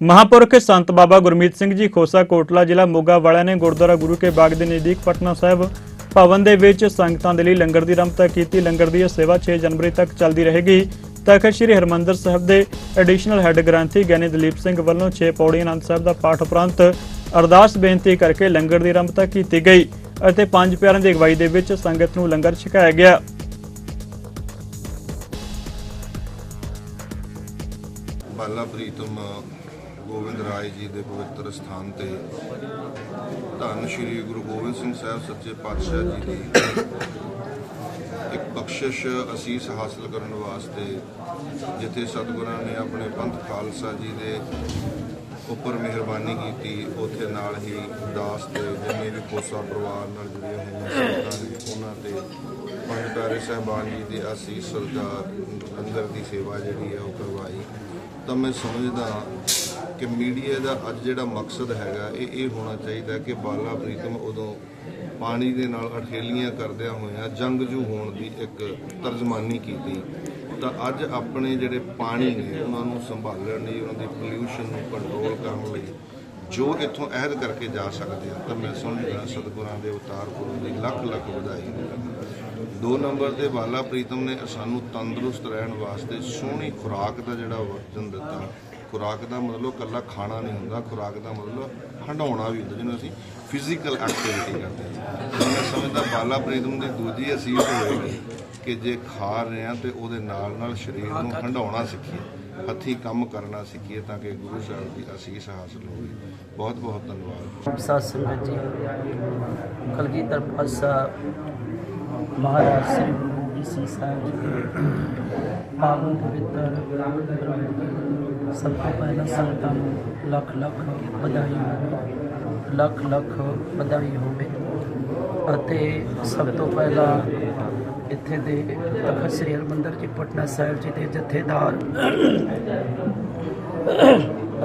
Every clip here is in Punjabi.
ਮਹਾਪੁਰਖ ਸੰਤ ਬਾਬਾ ਗੁਰਮੀਤ ਸਿੰਘ ਜੀ ਖੋਸਾ ਕੋਟਲਾ ਜ਼ਿਲ੍ਹਾ ਮੋਗਾ ਵਾਲਿਆਂ ਨੇ ਗੁਰਦੁਆਰਾ ਗੁਰੂ ਕੇ ਬਾਗ ਦੇ ਨਜ਼ਦੀਕ ਪਟਨਾ ਸਾਹਿਬ ਭਵਨ ਦੇ ਵਿੱਚ ਸੰਗਤਾਂ ਦੇ ਲਈ ਲੰਗਰ ਦੀ ਰਮਤਾ ਕੀਤੀ। ਲੰਗਰ ਦੀ ਸੇਵਾ 6 ਜਨਵਰੀ ਤੱਕ ਚੱਲਦੀ ਰਹੇਗੀ। ਤਖਤ ਸ੍ਰੀ ਹਰਮੰਦਰ ਸਾਹਿਬ ਦੇ ਐਡੀਸ਼ਨਲ ਹੈੱਡ ਗ੍ਰੰਥੀ ਗਿਆਨੀ ਦਲੀਪ ਸਿੰਘ ਵੱਲੋਂ 6 ਪੌੜੀ ਆਨੰਦ ਸਾਹਿਬ ਦਾ ਪਾਠ ਉਪਰੰਤ ਅਰਦਾਸ ਬੇਨਤੀ ਕਰਕੇ ਲੰਗਰ ਦੀ ਰਮਤਾ ਕੀਤੀ ਗਈ ਅਤੇ ਪੰਜ ਪਿਆਰਿਆਂ ਦੀ ਅਗਵਾਈ ਦੇ ਵਿੱਚ ਸੰਗਤ ਨੂੰ ਲੰਗਰ ਛਕਾਇਆ ਗਿਆ। ਬਾਲਾ ਪ੍ਰੀਤਮ ਗੋਬਿੰਦ ਰਾਏ ਜੀ ਦੇ ਪਵਿੱਤਰ ਸਥਾਨ ਤੇ ਧੰਨ ਸ਼੍ਰੀ ਗੁਰੂ ਗੋਬਿੰਦ ਸਿੰਘ ਸਾਹਿਬ ਸੱਚੇ ਪਾਤਸ਼ਾਹ ਜੀ ਦੀ ਇੱਕ ਬਖਸ਼ਿਸ਼ ਅਸੀਸ ਹਾਸਲ ਕਰਨ ਵਾਸਤੇ ਜਿੱਥੇ ਸਤਿਗੁਰਾਂ ਨੇ ਆਪਣੇ ਪੰਥ ਖਾਲਸਾ ਜੀ ਦੇ ਉੱਪਰ ਮਿਹਰਬਾਨੀ ਕੀਤੀ, ਉੱਥੇ ਨਾਲ ਹੀ ਦਾਸ ਤੇ ਜਿੰਨੇ ਵੀ ਕੋਸਾ ਪਰਿਵਾਰ ਨਾਲ ਜੁੜੀਆਂ ਹੋਈਆਂ ਸੰਗਤਾਂ ਨੇ ਉਹਨਾਂ ਤੇ ਪੰਜ ਪਿਆਰੇ ਸਾਹਿਬਾਨ ਜੀ ਦੀ ਅਸੀਸ ਦਾ ਅੰਦਰ ਦੀ ਸੇਵਾ ਜਿਹੜੀ ਹੈ ਉਹ ਕਰਵਾਈ। ਤਾਂ ਮੈਂ ਸਮਝਦਾ ਕਿ ਮੀਡੀਆ ਦਾ ਅੱਜ ਜਿਹੜਾ ਮਕਸਦ ਹੈਗਾ, ਇਹ ਇਹ ਹੋਣਾ ਚਾਹੀਦਾ ਕਿ ਬਾਲਾ ਪ੍ਰੀਤਮ ਉਦੋਂ ਪਾਣੀ ਦੇ ਨਾਲ ਅਠੇਲੀਆਂ ਕਰਦਿਆਂ ਹੋਇਆਂ ਜੰਗਜੂ ਹੋਣ ਦੀ ਇੱਕ ਤਰਜਮਾਨੀ ਕੀਤੀ। ਤਾਂ ਅੱਜ ਆਪਣੇ ਜਿਹੜੇ ਪਾਣੀ ਨੇ, ਉਹਨਾਂ ਨੂੰ ਸੰਭਾਲਣ ਲਈ, ਉਹਨਾਂ ਦੀ ਪੋਲਿਊਸ਼ਨ ਨੂੰ ਕੰਟਰੋਲ ਕਰਨ ਲਈ ਜੋ ਇੱਥੋਂ ਅਹਿਦ ਕਰਕੇ ਜਾ ਸਕਦੇ ਆ, ਤਾਂ ਮੈਂ ਸਮਝਦਾ ਸਤਿਗੁਰਾਂ ਦੇ ਅਵਤਾਰ ਪੁਰਬ ਦੀ ਲੱਖ ਲੱਖ ਵਧਾਈ। ਦੋ ਨੰਬਰ ਤੇ ਬਾਲਾ ਪ੍ਰੀਤਮ ਨੇ ਸਾਨੂੰ ਤੰਦਰੁਸਤ ਰਹਿਣ ਵਾਸਤੇ ਸੋਹਣੀ ਖੁਰਾਕ ਦਾ ਜਿਹੜਾ ਵਰਜਨ ਦਿੱਤਾ। ਖੁਰਾਕ ਦਾ ਮਤਲਬ ਕੱਲਾ ਖਾਣਾ ਨਹੀਂ ਹੁੰਦਾ, ਖੁਰਾਕ ਦਾ ਮਤਲਬ ਹੰਡਾਉਣਾ ਵੀ ਹੁੰਦਾ, ਜਿਹਨੂੰ ਅਸੀਂ ਫਿਜ਼ੀਕਲ ਐਕਟੀਵਿਟੀ ਕਰਦੇ ਹਾਂ। ਮੈਂ ਸਮਝਦਾ ਬਾਲਾ ਪ੍ਰੀਤਮ ਦੀ ਦੂਜੀ ਅਸੀਸ ਹੋਏਗੀ ਕਿ ਜੇ ਖਾ ਰਹੇ ਹਾਂ ਤੇ ਉਹਦੇ ਨਾਲ ਨਾਲ ਸਰੀਰ ਨੂੰ ਹੰਡਾਉਣਾ ਸਿੱਖੀਏ, ਹੱਥੀਂ ਕੰਮ ਕਰਨਾ ਸਿੱਖੀਏ ਤਾਂ ਕਿ ਗੁਰੂ ਸਾਹਿਬ ਦੀ ਅਸੀਸ ਹਾਸਲ ਹੋਵੇ। ਬਹੁਤ ਬਹੁਤ ਧੰਨਵਾਦ। ਸਾਧ ਸੰਗਤ ਜੀ। ਕਲਗੀਧਰ ਪਾਸਾ ਮਹਾਰਾਜ ਸ੍ਰੀ ਸਿੰਘ ਸਾਹਿਬ ਜੀ। ਦੇ ਪਾਵਨ ਪਵਿੱਤਰ ਸਭ ਤੋਂ ਪਹਿਲਾਂ ਸੰਗਤਾਂ ਨੂੰ ਲੱਖ ਲੱਖ ਵਧਾਈ ਹੋਵੇ ਲੱਖ ਲੱਖ ਵਧਾਈ ਹੋਵੇ। ਅਤੇ ਸਭ ਤੋਂ ਪਹਿਲਾਂ ਇੱਥੇ ਦੇ ਤਖਤ ਸ੍ਰੀ ਹਰਿਮੰਦਰ ਜੀ ਪਟਨਾ ਸਾਹਿਬ ਜੀ ਦੇ ਜਥੇਦਾਰ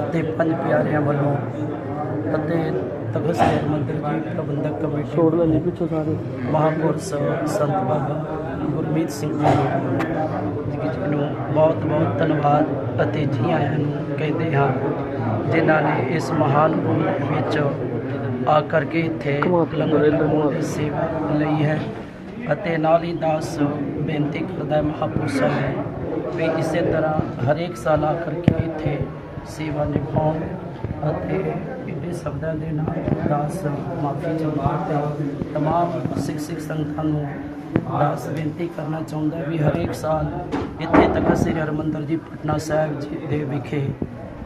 ਅਤੇ ਪੰਜ ਪਿਆਰਿਆਂ ਵੱਲੋਂ ਅਤੇ ਤਖਤ ਸ੍ਰੀ ਹਰਿਮੰਦਰ ਜੀ ਪ੍ਰਬੰਧਕ ਕਮੇਟੀ ਛੋੜ ਪਿੱਛੋਂ ਸਾਰੇ। ਮਹਾਪੁਰਸ਼ ਸੰਤ ਬਾਬਾ ਗੁਰਮੀਤ ਸਿੰਘ ਜੀ ਨੂੰ ਬਹੁਤ ਬਹੁਤ ਧੰਨਵਾਦ ਅਤੇ ਜੀ ਆਇਆਂ ਨੂੰ ਕਹਿੰਦੇ ਹਾਂ ਜਿਨ੍ਹਾਂ ਨੇ ਇਸ ਮਹਾਨ ਭੂਮੀ ਵਿੱਚ ਆ ਕਰਕੇ ਇੱਥੇ ਲੰਗਰ ਦੀ ਸੇਵਾ ਲਈ ਹੈ ਅਤੇ ਨਾਲ ਹੀ ਦਾਸ ਬੇਨਤੀ ਕਰਦਾ ਹੈ ਮਹਾਪੁਰਸ਼ਾਂ ਨੂੰ ਵੀ ਇਸੇ ਤਰ੍ਹਾਂ ਹਰੇਕ ਸਾਲ ਆ ਕਰਕੇ ਇੱਥੇ ਸੇਵਾ ਨਿਭਾਉਣ ਅਤੇ ਇਹਦੇ ਸ਼ਬਦਾਂ ਦੇ ਨਾਲ ਦਾਸ ਮਾਫੀ ਚਾਹੁੰਦਾ ਤੇ ਤਮਾਮ ਸਿੱਖ ਸਿੱਖ ਸੰਗਤਾਂ ਨੂੰ ਦਾਸ ਬੇਨਤੀ ਕਰਨਾ ਚਾਹੁੰਦਾ ਵੀ ਹਰੇਕ ਸਾਲ ਇੱਥੇ ਤਖਤ ਸ੍ਰੀ ਹਰਿਮੰਦਰ ਜੀ, ਪਟਨਾ ਸਾਹਿਬ ਜੀ ਦੇ ਵਿਖੇ,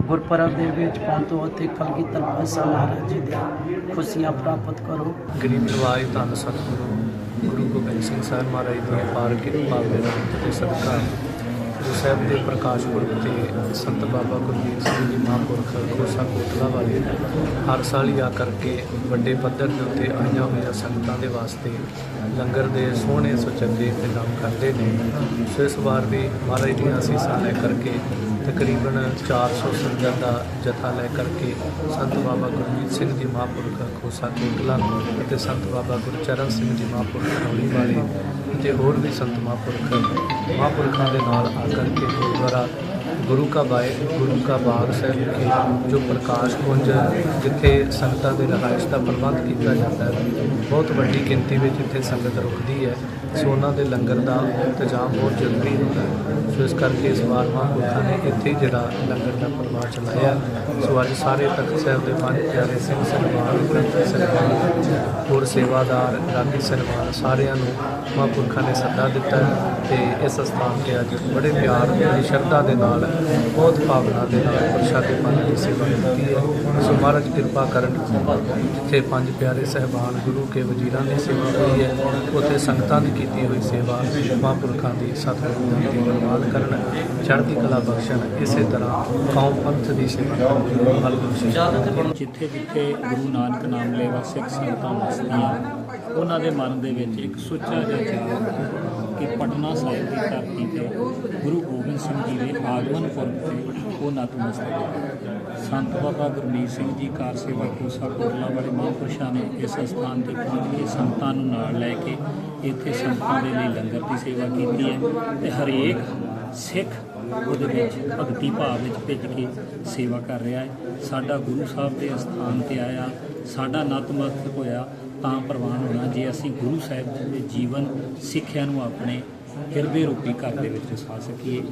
ਗੁਰਪੁਰਬ ਦੇ ਵਿੱਚ ਪਹੁੰਚੋ ਅਤੇ ਕਲਗੀਧਰ ਪਾਤਸ਼ਾਹ ਮਹਾਰਾਜ ਜੀ ਦੀ ਖੁਸ਼ੀਆਂ ਪ੍ਰਾਪਤ ਕਰੋ। ਗਰੀਬ ਨਵਾਜ ਧੰਨ ਸਤਿਗੁਰੂ, ਗੁਰੂ ਗੋਬਿੰਦ ਸਿੰਘ ਸਾਹਿਬ ਮਹਾਰਾਜ ਦੀ ਅਪਾਰ ਕਿਰਪਾ ਦੇ ਨਾਲ ਤੇ ਸਦਕਾ ਗੁਰੂ ਸਾਹਿਬ ਦੇ ਪ੍ਰਕਾਸ਼ ਪੁਰਬ ਤੇ ਸੰਤ ਬਾਬਾ ਗੁਰਮੀਤ ਸਿੰਘ ਜੀ ਮਹਾਂਪੁਰਖ ਖੋਸਾ ਕੋਟਲਾ ਵਾਲੇ ਹਰ ਸਾਲ ਹੀ ਆ ਕਰਕੇ ਵੱਡੇ ਪੱਧਰ ਦੇ ਉੱਤੇ ਆਈਆਂ ਹੋਈਆਂ ਸੰਗਤਾਂ ਦੇ ਵਾਸਤੇ ਲੰਗਰ ਦੇ ਸੋਹਣੇ ਸੁਚੱਜੇ ਇੰਤਜ਼ਾਮ ਕਰਦੇ ਨੇ। ਸੋ ਇਸ ਵਾਰ ਵੀ ਮਹਾਰਾਜ ਦੀਆਂ ਅਸੀਸਾਂ ਲੈ ਕਰਕੇ ਤਕਰੀਬਨ 400 ਸੰਗਤ ਦਾ ਜਥਾ ਲੈ ਕਰਕੇ ਸੰਤ ਬਾਬਾ ਗੁਰਮੀਤ ਸਿੰਘ ਜੀ ਮਹਾਂਪੁਰਖ ਖੋਸਾ ਕੋਟਲਾ ਅਤੇ ਸੰਤ ਬਾਬਾ ਗੁਰਚਰਨ ਸਿੰਘ ਜੀ ਮਹਾਂਪੁਰਖ ਰੌਲੀ ਵਾਲੇ ਅਤੇ ਹੋਰ ਵੀ ਸੰਤ ਮਹਾਂਪੁਰਖ ਮਹਾਂਪੁਰਖਾਂ ਦੇ ਨਾਲ ਆ ਕਰਕੇ ਗੁਰਦੁਆਰਾ ਗੁਰੂ ਕਾ ਬਾਏ, ਗੁਰੂ ਕਾ ਬਾਗ ਸਾਹਿਬ ਵਿਖੇ ਜੋ ਪ੍ਰਕਾਸ਼ ਪੁੰਜ ਜਿੱਥੇ ਸੰਗਤਾਂ ਦੇ ਰਿਹਾਇਸ਼ ਦਾ ਪ੍ਰਬੰਧ ਕੀਤਾ ਜਾਂਦਾ ਹੈ। ਬਹੁਤ ਵੱਡੀ ਗਿਣਤੀ ਵਿੱਚ ਇੱਥੇ ਸੰਗਤ ਰੁਕਦੀ ਹੈ। ਸੋ ਉਹਨਾਂ ਦੇ ਲੰਗਰ ਦਾ ਇੰਤਜ਼ਾਮ ਬਹੁਤ ਜ਼ਰੂਰੀ ਹੁੰਦਾ ਹੈ। ਸੋ ਇਸ ਕਰਕੇ ਇਸ ਵਾਰ ਮਹਾਂਪੁਰਖਾਂ ਨੇ ਇੱਥੇ ਹੀ ਜਿਹੜਾ ਲੰਗਰ ਦਾ ਪ੍ਰਬੰਧ ਚਲਾਇਆ। ਸੋ ਅੱਜ ਸਾਰੇ ਤਖਤ ਸਾਹਿਬ ਦੇ ਪੰਜ ਪਿਆਰੇ ਸਿੰਘ ਸਨਮਾਨ ਗ੍ਰੰਥੀ ਸਨਮਾਨ, ਹੋਰ ਸੇਵਾਦਾਰ ਰਾਗੀ ਸਨਮਾਨ ਸਾਰਿਆਂ ਨੂੰ ਮਹਾਂਪੁਰਖਾਂ ਨੇ ਸੱਦਾ ਦਿੱਤਾ ਹੈ ਤੇ ਇਸ ਸਥਾਨ ਤੇ ਅੱਜ ਬੜੇ ਪਿਆਰ ਤੇ ਸ਼ਰਧਾ ਦੇ ਨਾਲ ਬਹੁਤ ਭਾਵਨਾ ਦੇ ਨਾਲ ਪ੍ਰਸ਼ਾਦੇ ਪਾਣੀ ਦੀ ਸੇਵਾ ਕੀਤੀ ਹੈ। ਸੋ ਮਹਾਰਾਜ ਕਿਰਪਾ ਕਰਨ ਜਿੱਥੇ ਪੰਜ ਪਿਆਰੇ ਸਹਿਬਾਨ ਗੁਰੂ ਕੇ ਵਜ਼ੀਰਾਂ ਦੀ ਸੇਵਾ ਹੋਈ ਹੈ, ਉੱਥੇ ਸੰਗਤਾਂ ਦੀ ਕੀਤੀ ਹੋਈ ਸੇਵਾ, ਮਹਾਂਪੁਰਖਾਂ ਦੀ ਸਤਿਗੁਰੂ ਦੀ ਬਰਬਾਦ ਕਰਨ, ਚੜ੍ਹਦੀ ਕਲਾ ਬਖਸ਼ਣ, ਇਸੇ ਤਰ੍ਹਾਂ ਕੌਮ ਪੰਥ ਦੀ ਸੇਵਾ ਹਲ ਬਖਸ਼ਿਸ਼ ਜਿੱਥੇ ਜਿੱਥੇ ਗੁਰੂ ਨਾਨਕ ਨਾਮ ਲੈਵਾ ਸਿੱਖ ਸੰਗਤਾਂ ਵਸਦੀਆਂ, ਉਹਨਾਂ ਦੇ ਮਨ ਦੇ ਵਿੱਚ ਇੱਕ ਸੁੱਚਾ ਜਿਹਾ ਚਾਅ ਕਿ ਪਟਨਾ ਸਾਹਿਬ ਦੀ ਧਰਤੀ ਤੇ ਗੁਰੂ ਗੋਬਿੰਦ ਸਿੰਘ ਜੀ ਦੇ ਆਗਮਨ ਪੁਰਬ ਤੇ ਉਹ ਨਤਮਸਤਕ ਸੰਤ ਬਾਬਾ ਗੁਰਮੀਤ ਸਿੰਘ ਜੀ ਕਾਰ ਸੇਵਾ ਕੋਸਾ ਕੋਟਲਾ ਵਾਲੇ ਮਹਾਂਪੁਰਸ਼ਾਂ ਨੇ ਇਸ ਸਥਾਨ ਤੇ ਪਹੁੰਚ ਕੇ ਸੰਤਾਂ ਨੂੰ ਨਾਲ ਲੈ ਕੇ ਇੱਥੇ ਸੰਤਾਂ ਦੇ ਲਈ ਲੰਗਰ ਦੀ ਸੇਵਾ ਕੀਤੀ ਹੈ ਤੇ ਹਰੇਕ ਸਿੱਖ ਉਹਦੇ ਵਿੱਚ ਭਗਤੀ ਭਾਵ ਵਿੱਚ ਭਿੱਜ ਕੇ ਸੇਵਾ ਕਰ ਰਿਹਾ ਹੈ। ਸਾਡਾ ਗੁਰੂ ਸਾਹਿਬ ਦੇ ਅਸਥਾਨ ਤੇ ਆਇਆ, ਸਾਡਾ ਨਤਮਸਤਕ ਹੋਇਆ, ਤਾਂ ਪ੍ਰਵਾਨ ਹੋਣਾ, ਜੇ ਅਸੀਂ ਗੁਰੂ ਸਾਹਿਬ ਜੀ ਦੇ ਜੀਵਨ ਸਿੱਖਿਆ ਨੂੰ ਆਪਣੇ ਹਿਰਦੇ ਰੂਪੀ ਘਰ ਦੇ ਵਿੱਚ ਵਸਾ ਸਕੀਏ।